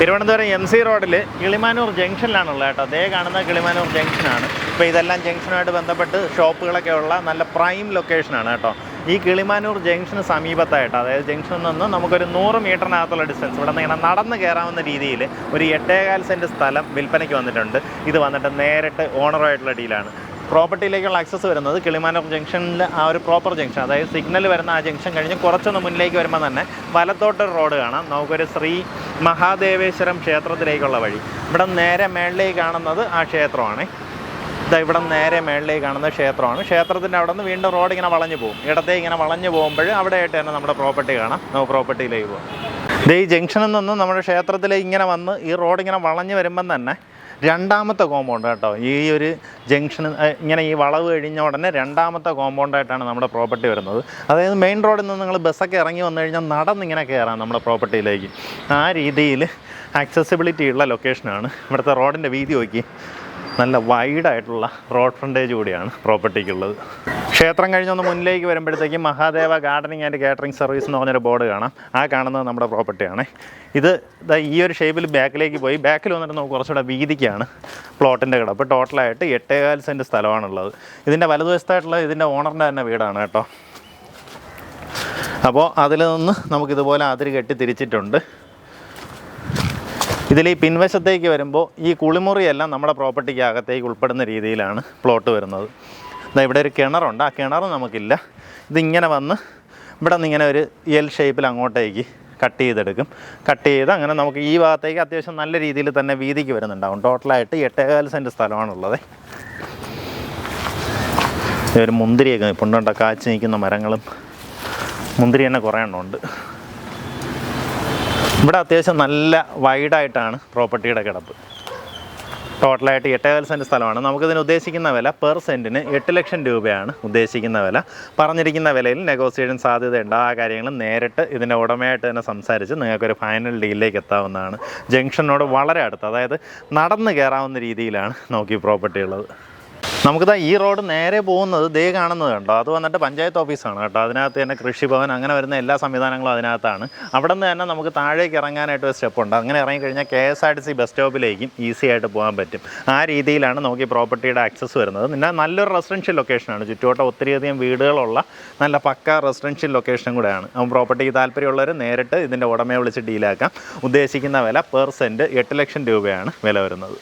Thiruvananthapuram M C റോഡിൽ കിളിമാനൂർ ജംഗ്ഷനിലാണുള്ളത് കേട്ടോ. അതേ കാണുന്ന കിളിമാനൂർ ജംഗ്ഷനാണ്. ഇപ്പോൾ ഇതെല്ലാം ജംഗ്ഷനുമായിട്ട് ബന്ധപ്പെട്ട് ഷോപ്പുകളൊക്കെ ഉള്ള നല്ല പ്രൈം ലൊക്കേഷനാണ് കേട്ടോ. ഈ കിളിമാനൂർ ജംഗ്ഷന് സമീപത്തായിട്ട്. അതായത് ജംഗ്ഷനിൽ നിന്ന് നമുക്കൊരു നൂറ് മീറ്ററിനകത്തുള്ള ഡിസ്റ്റൻസ്. ഇവിടെ നിന്ന് ഇങ്ങനെ നടന്ന് കയറാവുന്ന രീതിയിൽ ഒരു എട്ടേകാൽ സെന്റ് സ്ഥലം വിൽപ്പനയ്ക്ക് വന്നിട്ടുണ്ട്. ഇത് വന്നിട്ട് നേരിട്ട് ഓണറായിട്ടുള്ള ഡീലാണ് പ്രോപ്പർട്ടിയിലേക്കുള്ള ആക്സസ് വരുന്നത് കിളിമാനൂർ ജംഗ്ഷനിൽ ആ ഒരു പ്രോപ്പർ ജംഗ്ഷൻ അതായത് സിഗ്നൽ വരുന്ന ആ ജംഗ്ഷൻ കഴിഞ്ഞ് കുറച്ചൊന്ന് മുന്നിലേക്ക് വരുമ്പോൾ തന്നെ വലത്തോട്ടൊരു റോഡ് കാണാം. നമുക്കൊരു ശ്രീ മഹാദേവേശ്വരം ക്ഷേത്രത്തിലേക്കുള്ള വഴി. ഇവിടെ നേരെ മേളിലേക്ക് കാണുന്നത് ആ ക്ഷേത്രമാണ്. ഇതാ ഇവിടെ നേരെ മേളിലേക്ക് കാണുന്ന ക്ഷേത്രമാണ്. ക്ഷേത്രത്തിന്റെ അവിടെ നിന്ന് വീണ്ടും റോഡ് ഇങ്ങനെ വളഞ്ഞു പോകും. ഇടത്തേക്ക് ഇങ്ങനെ വളഞ്ഞു പോകുമ്പോൾ അവിടെ ആയിട്ട് തന്നെ നമ്മുടെ പ്രോപ്പർട്ടി കാണാം. നമുക്ക് പ്രോപ്പർട്ടിയിലേക്ക് പോകാം. ഈ ജംഗ്ഷനിൽ നിന്ന് നമ്മുടെ ക്ഷേത്രത്തിലേക്ക് ഇങ്ങനെ വന്ന് ഈ റോഡ് ഇങ്ങനെ വളഞ്ഞു വരുമ്പം തന്നെ രണ്ടാമത്തെ കോമ്പൗണ്ട് കേട്ടോ ഈ ഒരു ജംഗ്ഷൻ ഇങ്ങനെ ഈ വളവ് കഴിഞ്ഞ ഉടനെ രണ്ടാമത്തെ കോമ്പൗണ്ടായിട്ടാണ് നമ്മുടെ പ്രോപ്പർട്ടി വരുന്നത്. അതായത് മെയിൻ റോഡിൽ നിന്ന് നിങ്ങൾ ബസ്സൊക്കെ ഇറങ്ങി വന്നു കഴിഞ്ഞാൽ നടന്നിങ്ങനെ കയറാം നമ്മുടെ പ്രോപ്പർട്ടിയിലേക്ക് ആ രീതിയിൽ ആക്സസിബിലിറ്റി ഉള്ള ലൊക്കേഷനാണ് ഇവിടുത്തെ റോഡിന്റെ വീതി നോക്കി. നല്ല വൈഡായിട്ടുള്ള റോഡ് ഫ്രണ്ടേജ് കൂടിയാണ് പ്രോപ്പർട്ടിക്കുള്ളത് ക്ഷേത്രം കഴിഞ്ഞൊന്ന് മുന്നിലേക്ക് വരുമ്പോഴത്തേക്കും Mahadeva gardening and catering service എന്ന് പറഞ്ഞൊരു ബോർഡ് കാണാം. ആ കാണുന്നത് നമ്മുടെ പ്രോപ്പർട്ടിയാണ് ഇത് ഈ ഒരു ഷേപ്പിൽ ബാക്കിലേക്ക് പോയി. ബാക്കിൽ വന്നിട്ട് നമുക്ക് കുറച്ചുകൂടെ വീതിക്കാണ് പ്ലോട്ടിന്റെ കിടപ്പ്. ടോട്ടലായിട്ട് എട്ടേകാൽ സെന്റ് സ്ഥലമാണുള്ളത്. ഇതിന്റെ വലതുവശത്തായിട്ടുള്ള ഇതിന്റെ ഓണറിന്റെ തന്നെ വീടാണ് കേട്ടോ. അപ്പോൾ അതിൽ നിന്ന് നമുക്കിതുപോലെ അതിര് കെട്ടി തിരിച്ചിട്ടുണ്ട്. ഇതിൽ ഈ പിൻവശത്തേക്ക് വരുമ്പോൾ ഈ കുളിമുറിയെല്ലാം നമ്മുടെ പ്രോപ്പർട്ടിക്ക് അകത്തേക്ക് ഉൾപ്പെടുന്ന രീതിയിലാണ് പ്ലോട്ട് വരുന്നത്. ഇതാ ഇവിടെ ഒരു കിണറുണ്ട്. ആ കിണർ നമുക്കില്ല. ഇതിങ്ങനെ വന്ന് ഇവിടെ നിന്ന് ഇങ്ങനെ ഒരു എൽ ഷേപ്പിൽ അങ്ങോട്ടേക്ക് കട്ട് ചെയ്തെടുക്കും. കട്ട് ചെയ്ത് അങ്ങനെ നമുക്ക് ഈ ഭാഗത്തേക്ക് അത്യാവശ്യം നല്ല രീതിയിൽ തന്നെ വീതിക്ക് വരുന്നുണ്ടാവും. ടോട്ടലായിട്ട് എട്ടേകാൽ സെന്റ് സ്ഥലമാണുള്ളത്. ഒരു മുന്തിരിയൊക്കെ പൊണ്ടുണ്ട കാച്ചു നിൽക്കുന്ന മരങ്ങളും മുന്തിരി തന്നെ കുറേ എണ്ണം ഉണ്ട് ഇവിടെ അത്യാവശ്യം നല്ല വൈഡായിട്ടാണ് പ്രോപ്പർട്ടിയുടെ കിടപ്പ്. ടോട്ടലായിട്ട് എട്ടേകാൽ സെന്റ് സ്ഥലമാണ്. നമുക്കിതിന് ഉദ്ദേശിക്കുന്ന വില പെർ സെന്റിന് എട്ട് ലക്ഷം രൂപയാണ് ഉദ്ദേശിക്കുന്ന വില. പറഞ്ഞിരിക്കുന്ന വിലയിൽ നെഗോസിയേഷൻ സാധ്യതയുണ്ട്. ആ കാര്യങ്ങൾ നേരിട്ട് ഇതിന്റെ ഉടമയായിട്ട് തന്നെ സംസാരിച്ച് നിങ്ങൾക്കൊരു ഫൈനൽ ഡീലിലേക്ക് എത്താവുന്നതാണ്. ജംഗ്ഷനോട് വളരെ അടുത്ത് അതായത് നടന്ന് കയറാവുന്ന രീതിയിലാണ് നമുക്ക് ഈ പ്രോപ്പർട്ടി ഉള്ളത്. നമുക്കിതാ ഈ റോഡ് നേരെ പോകുന്നത് ദേ കാണുന്നത് കണ്ടോ? അത് വന്നിട്ട് പഞ്ചായത്ത് ഓഫീസാണ് കേട്ടോ. അതിനകത്ത് തന്നെ കൃഷിഭവൻ അങ്ങനെ വരുന്ന എല്ലാ സംവിധാനങ്ങളും അതിനകത്താണ്. അവിടെ നിന്ന് തന്നെ നമുക്ക് താഴേക്ക് ഇറങ്ങാനായിട്ട് ഒരു സ്റ്റെപ്പ് ഉണ്ട് അങ്ങനെ ഇറങ്ങിക്കഴിഞ്ഞാൽ K S R T C bus സ്റ്റോപ്പിലേക്കും easy ആയിട്ട് പോകാൻ പറ്റും. ആ രീതിയിലാണ് നമുക്ക് ഈ പ്രോപ്പർട്ടിയുടെ ആക്സസ് വരുന്നത്. പിന്നെ നല്ലൊരു റെസിഡൻഷ്യൽ ലൊക്കേഷനാണ് ചുറ്റുവട്ടം ഒത്തിരിയധികം വീടുകളുള്ള നല്ല പക്ക റെസിഡൻഷ്യൽ ലൊക്കേഷനും കൂടെയാണ്. അപ്പം പ്രോപ്പർട്ടിക്ക് താല്പര്യമുള്ളവർ നേരിട്ട് ഇതിന്റെ ഉടമയെ വിളിച്ച് ഡീലാക്കാം. ഉദ്ദേശിക്കുന്ന വില പെർ സെന്റ് എട്ട് ലക്ഷം രൂപയാണ് വില വരുന്നത്.